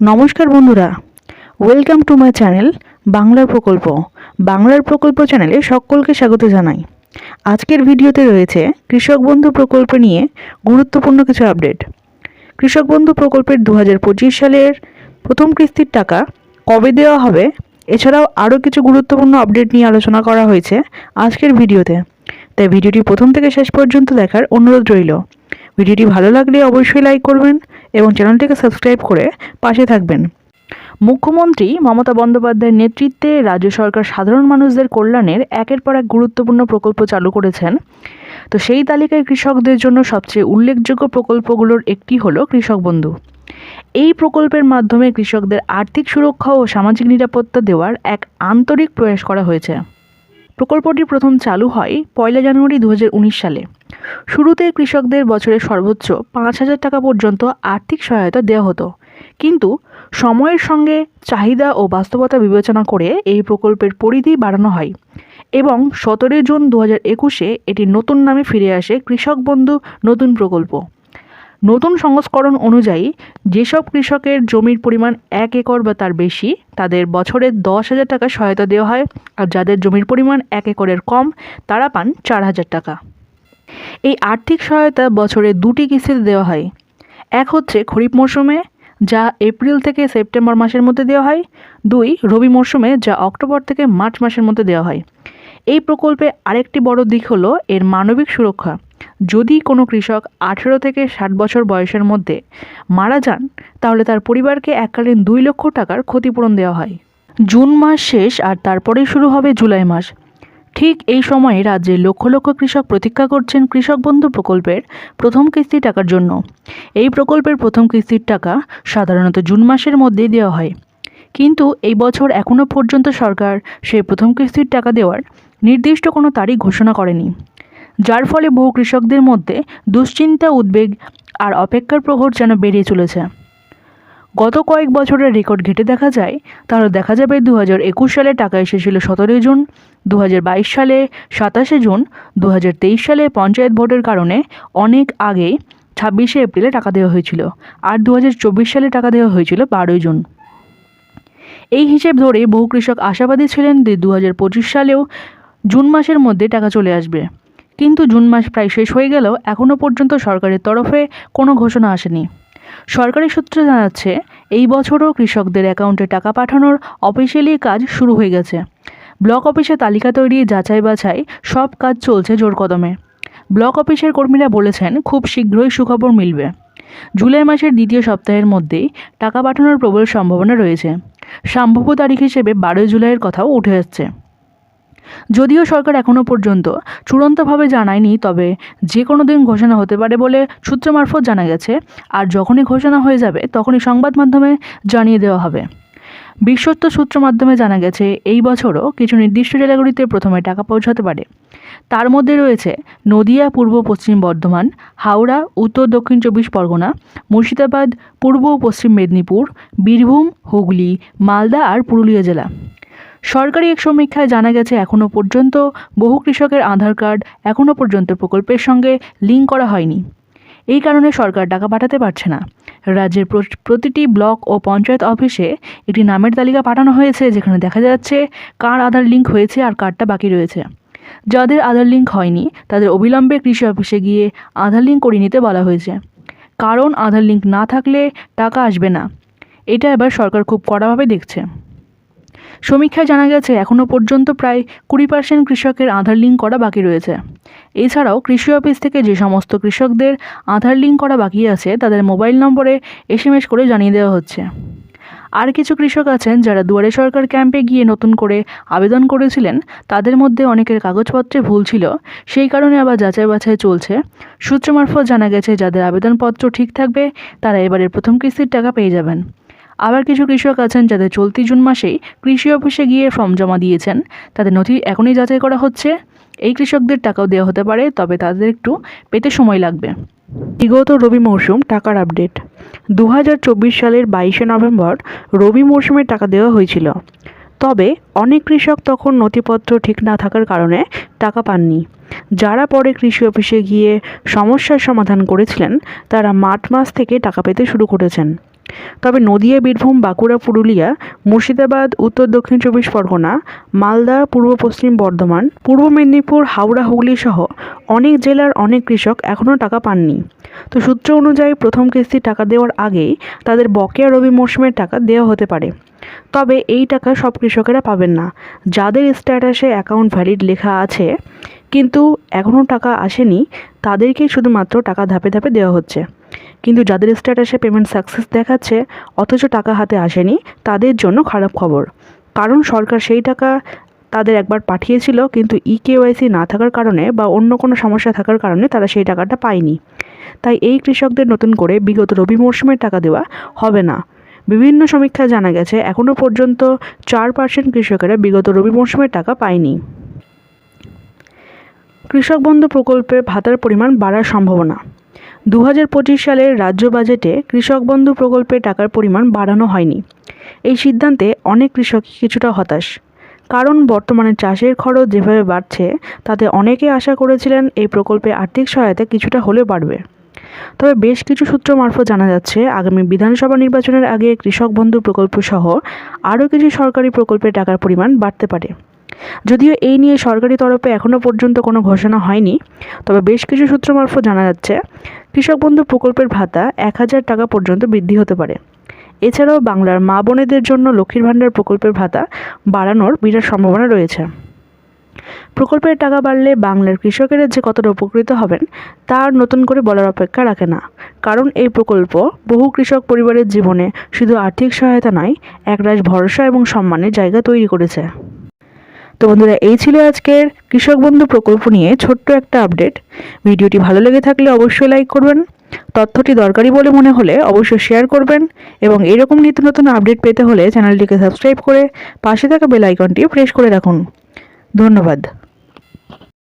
নমস্কার বন্ধুরা। Welcome to my channel বাংলার প্রকল্প। বাংলার প্রকল্প চ্যানেলে সকলকে স্বাগত জানাই। আজকের ভিডিওতে রয়েছে কৃষক বন্ধু প্রকল্প নিয়ে গুরুত্বপূর্ণ কিছু আপডেট কৃষক বন্ধু প্রকল্পের দু হাজার পঁচিশ সালের প্রথম কিস্তির টাকা কবে দেওয়া হবে? এছাড়াও আরও কিছু গুরুত্বপূর্ণ আপডেট নিয়ে আলোচনা করা হয়েছে আজকের ভিডিওতে। তাই ভিডিওটি প্রথম থেকে শেষ পর্যন্ত দেখার অনুরোধ রইল। ভিডিওটি ভালো লাগলে অবশ্যই লাইক করবেন এবং চ্যানেলটিকে সাবস্ক্রাইব করে পাশে থাকবেন। মুখ্যমন্ত্রী মমতা বন্দ্যোপাধ্যায়ের নেতৃত্বে রাজ্য সরকার সাধারণ মানুষদের কল্যাণের একের পর এক গুরুত্বপূর্ণ প্রকল্প চালু করেছেন। তো সেই তালিকায় কৃষকদের জন্য সবচেয়ে উল্লেখযোগ্য প্রকল্পগুলোর একটি হলো কৃষক বন্ধু। এই প্রকল্পের মাধ্যমে কৃষকদের আর্থিক সুরক্ষা ও সামাজিক নিরাপত্তা দেওয়ার এক আন্তরিক প্রয়াস করা হয়েছে। প্রকল্পটি প্রথম চালু হয় পয়লা জানুয়ারি দু হাজার উনিশ সালে। শুরুতে কৃষকদের বছরে সর্বোচ্চ পাঁচ হাজার টাকা পর্যন্ত আর্থিক সহায়তা দেওয়া হতো। কিন্তু সময়ের সঙ্গে চাহিদা ও বাস্তবতা বিবেচনা করে এই প্রকল্পের পরিধি বাড়ানো হয় এবং সতেরোই জুন দু হাজার একুশে এটি নতুন নামে ফিরে আসে কৃষক বন্ধু নতুন প্রকল্প। নতুন সংস্করণ অনুযায়ী যেসব কৃষকের জমির পরিমাণ এক একর বা তার বেশি, তাদের বছরে দশ হাজার টাকা সহায়তা দেওয়া হয় আর যাদের জমির পরিমাণ এক একরের কম, তারা পান চার হাজার টাকা। এই আর্থিক সহায়তা বছরে দুটি কিস্তিতে দেওয়া হয়। এক হচ্ছে খরিফ মরশুমে, যা এপ্রিল থেকে সেপ্টেম্বর মাসের মধ্যে দেওয়া হয়। দুই, রবি মরশুমে, যা অক্টোবর থেকে মার্চ মাসের মধ্যে দেওয়া হয়। এই প্রকল্পে আরেকটি বড় দিক হলো এর মানবিক সুরক্ষা। যদি কোনো কৃষক আঠেরো থেকে ষাট বছর বয়সের মধ্যে মারা যান, তাহলে তার পরিবারকে এককালীন দুই লক্ষ টাকার ক্ষতিপূরণ দেওয়া হয়। জুন মাস শেষ আর তারপরেই শুরু হবে জুলাই মাস। ঠিক এই সময়ে রাজ্যে লক্ষ লক্ষ কৃষক প্রতীক্ষা করছেন কৃষক বন্ধু প্রকল্পের প্রথম কিস্তি টাকার জন্য। এই প্রকল্পের প্রথম কিস্তির টাকা সাধারণত জুন মাসের মধ্যেই দেওয়া হয়। কিন্তু এই বছর এখনও পর্যন্ত সরকার সেই প্রথম কিস্তির টাকা দেওয়ার নির্দিষ্ট কোনো তারিখ ঘোষণা করেনি। যার ফলে বহু কৃষকদের মধ্যে দুশ্চিন্তা, উদ্বেগ আর অপেক্ষার প্রহর যেন বেরিয়ে চলেছে। গত কয়েক বছরের রেকর্ড ঘেটে দেখা যায়, তাহলে দেখা যাবে দু হাজার একুশ সালে টাকা এসেছিল সতেরোই জুন দু হাজার বাইশ সালে সাতাশে জুন দু হাজার তেইশ সালে পঞ্চায়েত ভোটের কারণে অনেক আগে ছাব্বিশে এপ্রিলে টাকা দেওয়া হয়েছিল আর দু হাজার চব্বিশ সালে টাকা দেওয়া হয়েছিল বারোই জুন। এই হিসেব ধরে বহু কৃষক আশাবাদী ছিলেন যে দু হাজার পঁচিশ সালেও জুন মাসের মধ্যে টাকা চলে আসবে। কিন্তু জুন মাস প্রায় শেষ হয়ে গেলেও এখনও পর্যন্ত সরকারের তরফে কোনো ঘোষণা আসেনি। সরকারি সূত্রে জানাচ্ছে, এই বছরও কৃষকদের অ্যাকাউন্টে টাকা পাঠানোর অফিসিয়ালি কাজ শুরু হয়ে গেছে। ব্লক অফিসে তালিকা তৈরি, যাচাই বাছাই, সব কাজ চলছে জোর কদমে। ব্লক অফিসের কর্মীরা বলেছেন, খুব শীঘ্রই সুখবর মিলবে। জুলাই মাসের দ্বিতীয় সপ্তাহের মধ্যেই টাকা পাঠানোর প্রবল সম্ভাবনা রয়েছে। সম্ভাব্য তারিখ হিসেবে বারোই জুলাইয়ের কথাও উঠে আসছে। যদিও সরকার এখনও পর্যন্ত চূড়ান্তভাবে জানায়নি, তবে যে কোনো দিন ঘোষণা হতে পারে বলে সূত্র মারফত জানা গেছে। আর যখনই ঘোষণা হয়ে যাবে, তখনই সংবাদ মাধ্যমে জানিয়ে দেওয়া হবে। বিশ্বস্ত সূত্র মাধ্যমে জানা গেছে, এই বছরও কিছু নির্দিষ্ট জেলাগুলিতে প্রথমে টাকা পৌঁছাতে পারে। তার মধ্যে রয়েছে নদিয়া, পূর্ব, পশ্চিম বর্ধমান, হাওড়া, উত্তর, দক্ষিণ চব্বিশ পরগনা, মুর্শিদাবাদ, পূর্ব পশ্চিম মেদিনীপুর, বীরভূম, হুগলি, মালদা আর পুরুলিয়া জেলা। সরকারি এক সমীক্ষায় জানা গেছে এখনও পর্যন্ত বহু কৃষকের আধার কার্ড এখনও পর্যন্ত প্রকল্পের সঙ্গে লিঙ্ক করা হয়নি। এই কারণে সরকার টাকা পাঠাতে পারছে না। রাজ্যের প্রতিটি ব্লক ও পঞ্চায়েত অফিসে একটি নামের তালিকা পাঠানো হয়েছে, যেখানে দেখা যাচ্ছে কার আধার লিঙ্ক হয়েছে আর কার্ডটা বাকি রয়েছে। যাদের আধার লিঙ্ক হয়নি, তাদের অবিলম্বে কৃষি অফিসে গিয়ে আধার লিঙ্ক করিয়ে নিতে বলা হয়েছে। কারণ আধার লিঙ্ক না থাকলে টাকা আসবে না। এটা এবার সরকার খুব কড়াভাবে দেখছে। সমীক্ষায় জানা গেছে এখনও পর্যন্ত প্রায় কুড়ি পার্সেন্ট কৃষকের আধার লিঙ্ক করা বাকি রয়েছে। এছাড়াও কৃষি অফিস থেকে যে সমস্ত কৃষকদের আধার লিঙ্ক করা বাকি আছে, তাদের মোবাইল নম্বরে এসএমএস করে জানিয়ে দেওয়া হচ্ছে। আর কিছু কৃষক আছেন যারা দুয়ারে সরকার ক্যাম্পে গিয়ে নতুন করে আবেদন করেছিলেন, তাদের মধ্যে অনেকের কাগজপত্রে ভুল ছিল। সেই কারণে আবার যাচাই বাছাই চলছে। সূত্র মারফত জানা গেছে, যাদের আবেদনপত্র ঠিক থাকবে, তারা এবারের প্রথম কিস্তির টাকা পেয়ে যাবেন। আবার কিছু কৃষক আছেন যাদের চলতি জুন মাসেই কৃষি অফিসে গিয়ে ফর্ম জমা দিয়েছেন। তাদের নথি এখনই যাচাই করা হচ্ছে। এই কৃষকদের টাকাও দেওয়া হতে পারে, তবে তাদের একটু পেতে সময় লাগবে। বিগত রবি মরশুম টাকার আপডেট। দু হাজার চব্বিশ সালের বাইশে নভেম্বর রবি মরশুমে টাকা দেওয়া হয়েছিল। তবে অনেক কৃষক তখন নথিপত্র ঠিক না থাকার কারণে টাকা পাননি। যারা পরে কৃষি অফিসে গিয়ে সমস্যার সমাধান করেছিলেন, তারা মার্চ মাস থেকে টাকা পেতে শুরু করেছেন। তবে নদিয়া, বীরভূম, বাঁকুড়া, পুরুলিয়া, মুর্শিদাবাদ, উত্তর, দক্ষিণ চব্বিশ পরগনা, মালদা, পূর্ব পশ্চিম বর্ধমান, পূর্ব মেদিনীপুর, হাওড়া, হুগলি সহ অনেক জেলার অনেক কৃষক এখনও টাকা পাননি। তো সূত্র অনুযায়ী প্রথম কিস্তি টাকা দেওয়ার আগেই তাদের বকেয়া রবি মরশুমের টাকা দেওয়া হতে পারে। তবে এই টাকা সব কৃষকেরা পাবেন না। যাদের স্ট্যাটাসে অ্যাকাউন্ট ভ্যালিড লেখা আছে, কিন্তু এখনও টাকা আসেনি তাদেরকেই শুধুমাত্র টাকা ধাপে ধাপে দেওয়া হচ্ছে। কিন্তু যাদের স্ট্যাটাসে পেমেন্ট সাকসেস দেখাচ্ছে, অথচ টাকা হাতে আসেনি, তাদের জন্য খারাপ খবর। কারণ সরকার সেই টাকা তাদের একবার পাঠিয়েছিল, কিন্তু ই কেওয়াইসি না থাকার কারণে বা অন্য কোনো সমস্যা থাকার কারণে তারা সেই টাকাটা পায়নি। তাই এই কৃষকদের নতুন করে বিগত রবি মরশুমের টাকা দেওয়া হবে না। বিভিন্ন সমীক্ষায় জানা গেছে এখনও পর্যন্ত চার পার্সেন্ট কৃষকেরা বিগত রবি মরশুমের টাকা পায়নি। কৃষক বন্ধু প্রকল্পের ভাতার পরিমাণ বাড়ার সম্ভাবনা। দু হাজার পঁচিশ সালের রাজ্য বাজেটে কৃষক বন্ধু প্রকল্পে টাকার পরিমাণ বাড়ানো হয়নি। এই সিদ্ধান্তে অনেক কৃষক কিছুটা হতাশ। কারণ বর্তমানে চাষের খরচ যেভাবে বাড়ছে, তাতে অনেকে আশা করেছিলেন এই প্রকল্পে আর্থিক সহায়তা কিছুটা হলেও বাড়বে। তবে বেশ কিছু সূত্র মারফত জানা যাচ্ছে, আগামী বিধানসভা নির্বাচনের আগে কৃষক বন্ধু প্রকল্প সহ আরও কিছু সরকারি প্রকল্পের টাকার পরিমাণ বাড়তে পারে। যদিও এই নিয়ে সরকারি তরফে এখনও পর্যন্ত কোনো ঘোষণা হয়নি, তবে বেশ কিছু সূত্র মারফত জানা যাচ্ছে, কৃষক বন্ধু প্রকল্পের ভাতা এক হাজার টাকা পর্যন্ত বৃদ্ধি হতে পারে। এছাড়াও বাংলার মা বোনেদের জন্য লক্ষ্মীর ভাণ্ডার প্রকল্পের ভাতা বাড়ানোর বিরাট সম্ভাবনা রয়েছে। প্রকল্পের টাকা বাড়লে বাংলার কৃষকেরা যে কতটা উপকৃত হবেন, তা আর নতুন করে বলার অপেক্ষা রাখে না। কারণ এই প্রকল্প বহু কৃষক পরিবারের জীবনে শুধু আর্থিক সহায়তা নয়, একরাশ ভরসা এবং সম্মানের জায়গা তৈরি করেছে। তো বন্ধুরা, এই ছিল আজকের কৃষক বন্ধু প্রকল্প নিয়ে ছোট্ট একটা আপডেট ভিডিওটি ভালো লেগে থাকলে অবশ্যই লাইক করবেন। তথ্যটি দরকারি বলে মনে হলে অবশ্যই শেয়ার করবেন এবং এরকম নিত্য নতুন আপডেট পেতে হলে চ্যানেলটিকে সাবস্ক্রাইব করে পাশে থাকা বেল আইকনটি প্রেস করে রাখুন। ধন্যবাদ।